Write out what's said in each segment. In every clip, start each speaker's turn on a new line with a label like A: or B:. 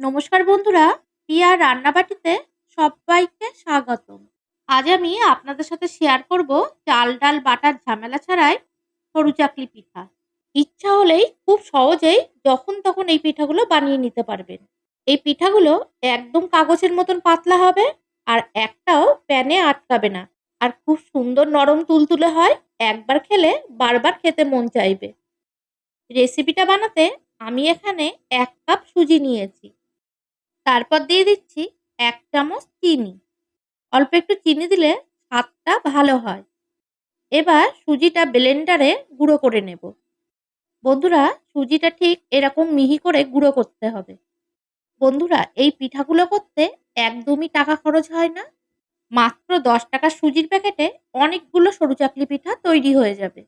A: নমস্কার বন্ধুরা পিয়া রান্নাবাটিতে সবাইকে স্বাগতম। আজ আমি আপনাদের সাথে শেয়ার করব চাল ডাল বাটার ঝামেলা ছাড়াই সরু চাকলি পিঠা। ইচ্ছা হলেই খুব সহজেই যখন তখন এই পিঠাগুলো বানিয়ে নিতে পারবেন। এই পিঠাগুলো একদম কাগজের মতন পাতলা হবে আর একটাও প্যানে আটকাবে না। আর খুব সুন্দর নরম তুলতুলে হয়, একবার খেলে বারবার খেতে মন চাইবে। রেসিপিটা বানাতে আমি এখানে এক কাপ সুজি নিয়েছি। তারপর দিয়ে দিচ্ছি এক চামচ চিনি। অল্প একটু চিনি দিলে স্বাদটা ভালো হয়। এবার সুজিটা ব্লেন্ডারে গুঁড়ো করে নেব। বন্ধুরা, সুজিটা ঠিক এরকম মিহি করে গুঁড়ো করতে হবে। বন্ধুরা, এই পিঠাগুলো করতে একদমই টাকা খরচ হয় না। মাত্র দশ টাকা সুজির প্যাকেটে অনেকগুলো সরু চাকলি পিঠা তৈরি হয়ে যাবে।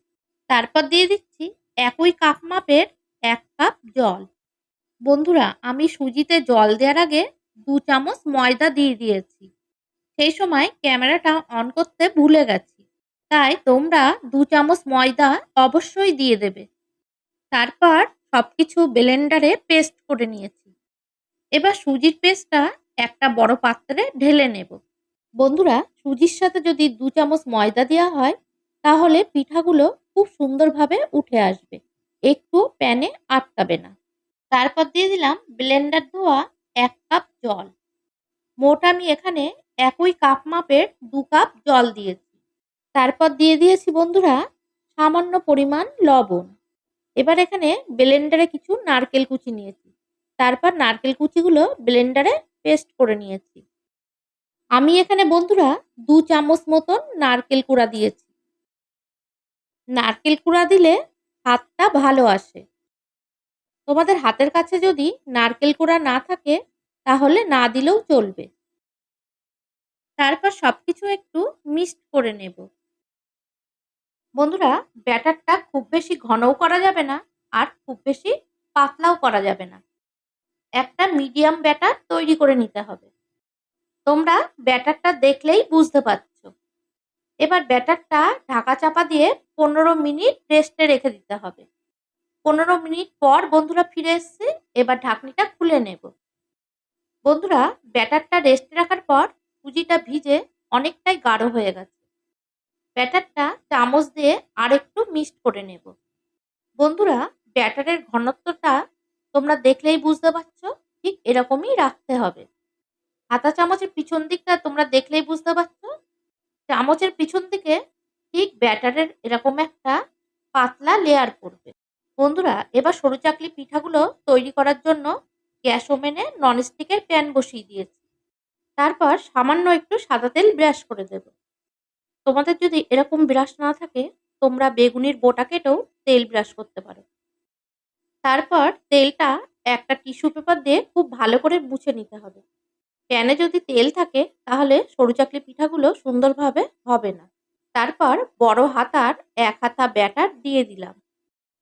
A: তারপর দিয়ে দিচ্ছি একই কাপ মাপের এক কাপ জল। বন্ধুরা, আমি সুজিতে জল দেওয়ার আগে দু চামচ ময়দা দিয়ে দিয়েছি। সেই সময় ক্যামেরাটা অন করতে ভুলে গেছি। তাই তোমরা দু চামচ ময়দা অবশ্যই দিয়ে দেবে। তারপর সব কিছু ব্লেন্ডারে পেস্ট করে নিয়েছি। এবার সুজির পেস্টটা একটা বড় পাত্রে ঢেলে নেব। বন্ধুরা, সুজির সাথে যদি দু চামচ ময়দা দেওয়া হয়, তাহলে পিঠাগুলো খুব সুন্দরভাবে উঠে আসবে। একটু প্যানে আটকাবে না। তারপর দিয়ে দিলাম ব্লেন্ডার ধোয়া এক কাপ জল। মোট আমি এখানে একই কাপ মাপের দু কাপ জল দিয়েছি। তারপর দিয়ে দিয়েছি বন্ধুরা সামান্য পরিমাণ লবণ। এবার এখানে ব্লেন্ডারে কিছু নারকেল কুচি নিয়েছি। তারপর নারকেল কুচিগুলো ব্লেন্ডারে পেস্ট করে নিয়েছি। আমি এখানে বন্ধুরা দু চামচ মতন নারকেল কুড়া দিয়েছি। নারকেল কুড়া দিলে স্বাদটা ভালো আসে। তোমাদের হাতের কাছে যদি নারকেল কোড়া না থাকে, তাহলে না দিলেও চলবে। তারপর সবকিছু একটু মিক্সড করে নেব। বন্ধুরা, ব্যাটারটা খুব বেশি ঘনও করা যাবে না আর খুব বেশি পাতলাও করা যাবে না। একটা মিডিয়াম ব্যাটার তৈরি করে নিতে হবে। তোমরা ব্যাটারটা দেখলেই বুঝতে পারছ। এবার ব্যাটারটা ঢাকা চাপা দিয়ে পনেরো মিনিট রেস্টে রেখে দিতে হবে। পনেরো মিনিট পর বন্ধুরা ফিরে এসছে, এবার ঢাকনিটা খুলে নেব। বন্ধুরা, ব্যাটারটা রেস্টে রাখার পর সুজিটা ভিজে অনেকটাই গাঢ় হয়ে গেছে। ব্যাটারটা চামচ দিয়ে আর একটু মিক্সড করে নেব। বন্ধুরা, ব্যাটারের ঘনত্বটা তোমরা দেখলেই বুঝতে পারছ, ঠিক এরকমই রাখতে হবে। হাতা চামচের পিছন দিকটা তোমরা দেখলেই বুঝতে পারছ। চামচের পিছন দিকে ঠিক ব্যাটারের এরকম একটা পাতলা লেয়ার পড়বে। বন্ধুরা, এবার সরু চাকলি পিঠাগুলো তৈরি করার জন্য গ্যাস ওভেনে ননস্টিকের প্যান বসিয়ে দিয়েছি। তারপর সামান্য একটু সাদা তেল ব্রাশ করে দেব। তোমাদের যদি এরকম ব্রাশ না থাকে, তোমরা বেগুনির বোটা কেটেও তেল ব্রাশ করতে পারো। তারপর তেলটা একটা টিস্যু পেপার দিয়ে খুব ভালো করে মুছে নিতে হবে। প্যানে যদি তেল থাকে, তাহলে সরু চাকলি পিঠাগুলো সুন্দরভাবে হবে না। তারপর বড় হাতার এক হাতা ব্যাটার দিয়ে দিলাম।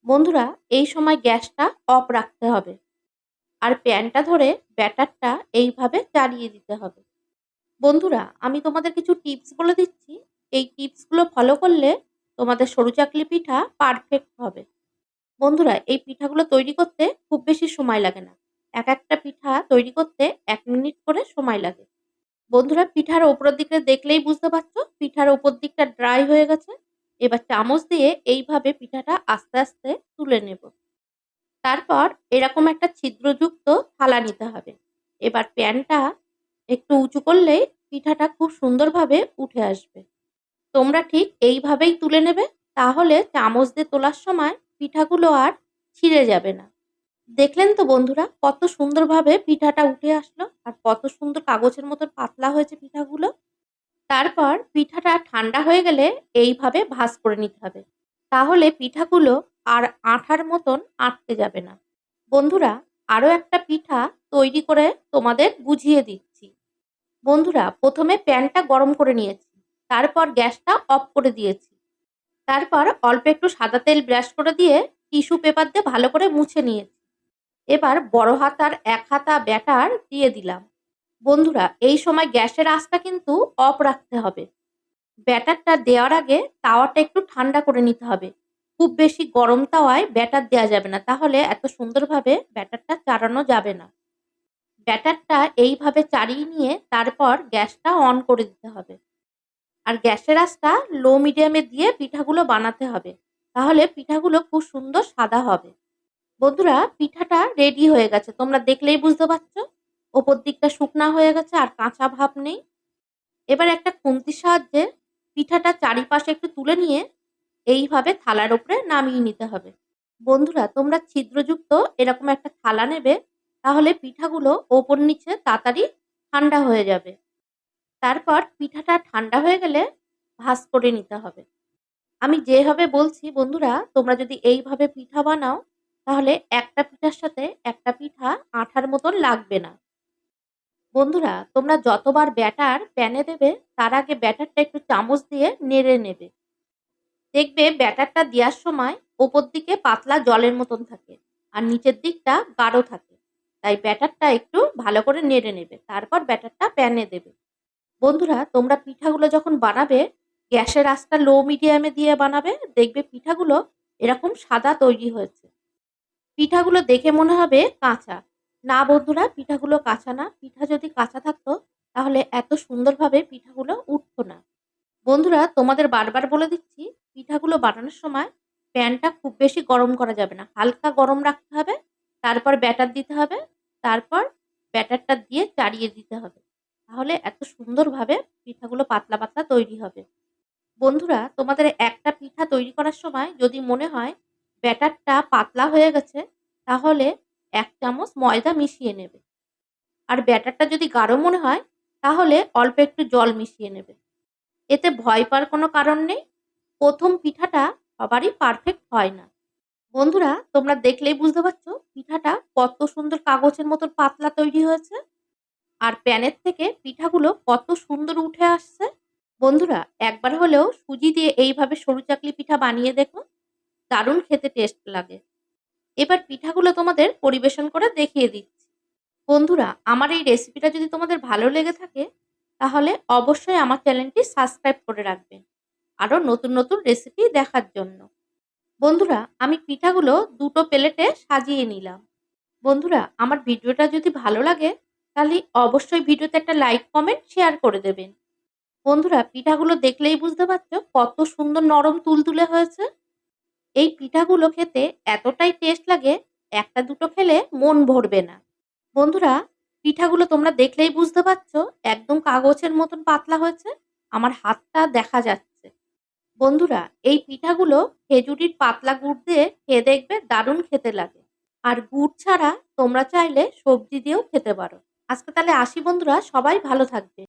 A: বন্ধুরা, এই সময় গ্যাসটা অফ রাখতে হবে। আর প্যানটা ধরে ব্যাটারটা এইভাবে চালিয়ে দিতে হবে। বন্ধুরা, আমি তোমাদের কিছু টিপস বলে দিচ্ছি। এই টিপসগুলো ফলো করলে তোমাদের সরু চাকলি পিঠা পারফেক্ট হবে। বন্ধুরা, এই পিঠাগুলো তৈরি করতে খুব বেশি সময় লাগে না। এক একটা পিঠা তৈরি করতে এক মিনিট করে সময় লাগে। বন্ধুরা, পিঠার ওপরের দিকে দেখলেই বুঝতে পারছ। পিঠার ওপর দিকটা ড্রাই হয়ে গেছে। এবার চামচ দিয়ে এইভাবে পিঠাটা আস্তে আস্তে তুলে নেব। তারপর এরকম একটা ছিদ্রযুক্ত থালা নিতে হবে। এবার প্যানটা একটু উঁচু করলেই পিঠাটা খুব সুন্দরভাবে উঠে আসবে। তোমরা ঠিক এইভাবেই তুলে নেবে, তাহলে চামচ দিয়ে তোলার সময় পিঠাগুলো আর ছিঁড়ে যাবে না। দেখলেন তো বন্ধুরা, কত সুন্দরভাবে পিঠাটা উঠে আসলো আর কত সুন্দর কাগজের মতো পাতলা হয়েছে পিঠাগুলো। তারপর পিঠাটা ঠান্ডা হয়ে গেলে এইভাবে ভাজ করে নিতে হবে। তাহলে পিঠাগুলো আর আঠার মতন আটকে যাবে না। বন্ধুরা, আরও একটা পিঠা তৈরি করে তোমাদের বুঝিয়ে দিচ্ছি। বন্ধুরা, প্রথমে প্যানটা গরম করে নিয়েছি। তারপর গ্যাসটা অফ করে দিয়েছি। তারপর অল্প একটু সাদা তেল ব্রাশ করে দিয়ে টিস্যু পেপার দিয়ে ভালো করে মুছে নিয়েছি। এবার বড় হাতার এক হাতা ব্যাটার দিয়ে দিলাম। বন্ধুরা, এই সময় গ্যাসের আঁচটা কিন্তু অফ রাখতে হবে। ব্যাটারটা দেওয়ার আগে তাওয়াটা একটু ঠান্ডা করে নিতে হবে। খুব বেশি গরম তাওয়ায় ব্যাটার দেওয়া যাবে না, তাহলে এত সুন্দরভাবে ব্যাটারটা চাড়ানো যাবে না। ব্যাটারটা এইভাবে চাড়িয়ে নিয়ে তারপর গ্যাসটা অন করে দিতে হবে। আর গ্যাসের আঁচটা লো মিডিয়ামে দিয়ে পিঠাগুলো বানাতে হবে, তাহলে পিঠাগুলো খুব সুন্দর সাদা হবে। বন্ধুরা, পিঠাটা রেডি হয়ে গেছে, তোমরা দেখলেই বুঝতে পারছ। ওপর দিকটা শুকনা হয়ে গেছে আর কাঁচা ভাব নেই। এবার একটা খুন্তির সাহায্যে পিঠাটা চারিপাশে একটু তুলে নিয়ে এইভাবে থালার ওপরে নামিয়ে নিতে হবে। বন্ধুরা, তোমরা ছিদ্রযুক্ত এরকম একটা থালা নেবে, তাহলে পিঠাগুলো ওপর নিচে তাড়াতাড়ি ঠান্ডা হয়ে যাবে। তারপর পিঠাটা ঠান্ডা হয়ে গেলে ভাঁজ করে নিতে হবে। আমি যেভাবে বলছি, বন্ধুরা, তোমরা যদি এইভাবে পিঠা বানাও, তাহলে একটা পিঠার সাথে একটা পিঠা আঠার মতন লাগবে না। বন্ধুরা, তোমরা যতবার ব্যাটার প্যানে দেবে, তার আগে ব্যাটারটা একটু চামচ দিয়ে নেড়ে নেবে। দেখবে ব্যাটারটা দেওয়ার সময় ওপর দিকে পাতলা জলের মতন থাকে আর নিচের দিকটা গাঢ় থাকে। তাই ব্যাটারটা একটু ভালো করে নেড়ে নেবে, তারপর ব্যাটারটা প্যানে দেবে। বন্ধুরা, তোমরা পিঠাগুলো যখন বানাবে, গ্যাসের আঁচটা লো মিডিয়ামে দিয়ে বানাবে, দেখবে পিঠাগুলো এরকম সাদা তৈরি হয়েছে। পিঠাগুলো দেখে মনে হবে কাঁচা। না বন্ধুরা, পিঠাগুলো কাঁচা না। পিঠা যদি কাঁচা থাকতো, তাহলে এত সুন্দরভাবে পিঠাগুলো উঠতো না। বন্ধুরা, তোমাদের বারবার বলে দিচ্ছি, পিঠাগুলো বানানোর সময় প্যানটা খুব বেশি গরম করা যাবে না। হালকা গরম রাখতে হবে, তারপর ব্যাটার দিতে হবে, তারপর ব্যাটারটা দিয়ে চাড়িয়ে দিতে হবে। তাহলে এত সুন্দরভাবে পিঠাগুলো পাতলা পাতলা তৈরি হবে। বন্ধুরা, তোমাদের একটা পিঠা তৈরি করার সময় যদি মনে হয় ব্যাটারটা পাতলা হয়ে গেছে, তাহলে এক চামচ ময়দা মিশিয়ে নেবে। আর ব্যাটারটা যদি গাঢ় মনে হয়, তাহলে অল্প একটু জল মিশিয়ে নেবে। এতে ভয় পাওয়ার কোনো কারণ নেই। প্রথম পিঠাটা সবারই পারফেক্ট হয় না। বন্ধুরা, তোমরা দেখলেই বুঝতে পারছ পিঠাটা কত সুন্দর কাগজের মতন পাতলা তৈরি হয়েছে। আর প্যানের থেকে পিঠাগুলো কত সুন্দর উঠে আসছে। বন্ধুরা, একবার হলেও সুজি দিয়ে এইভাবে সরু চাকলি পিঠা বানিয়ে দেখো। দারুণ খেতে টেস্ট লাগে। এবার পিঠাগুলো তোমাদের পরিবেশন করে দেখিয়ে দিচ্ছি। বন্ধুরা, আমার এই রেসিপিটা যদি তোমাদের ভালো লেগে থাকে, তাহলে অবশ্যই আমার চ্যানেলটি সাবস্ক্রাইব করে রাখবেন। আরও নতুন নতুন রেসিপি দেখার জন্য। বন্ধুরা, আমি পিঠাগুলো দুটো প্লেটে সাজিয়ে নিলাম। বন্ধুরা, আমার ভিডিওটা যদি ভালো লাগে, তাহলে অবশ্যই ভিডিওতে একটা লাইক কমেন্ট শেয়ার করে দেবেন। বন্ধুরা, পিঠাগুলো দেখলেই বুঝতে পারছ কত সুন্দর নরম তুলতুলে হয়েছে। এই পিঠাগুলো খেতে এতটাই টেস্ট লাগে, একটা দুটো খেলে মন ভরবে না। বন্ধুরা, পিঠাগুলো তোমরা দেখলেই বুঝতে পারছ, একদম কাগজের মতন পাতলা হয়েছে, আমার হাতটা দেখা যাচ্ছে। বন্ধুরা, এই পিঠাগুলো খেজুরির পাতলা গুড় দিয়ে খেয়ে দেখবে দারুণ খেতে লাগে। আর গুড় ছাড়া তোমরা চাইলে সবজি দিয়েও খেতে পারো। আজকে তাহলে আসি বন্ধুরা, সবাই ভালো থাকবে।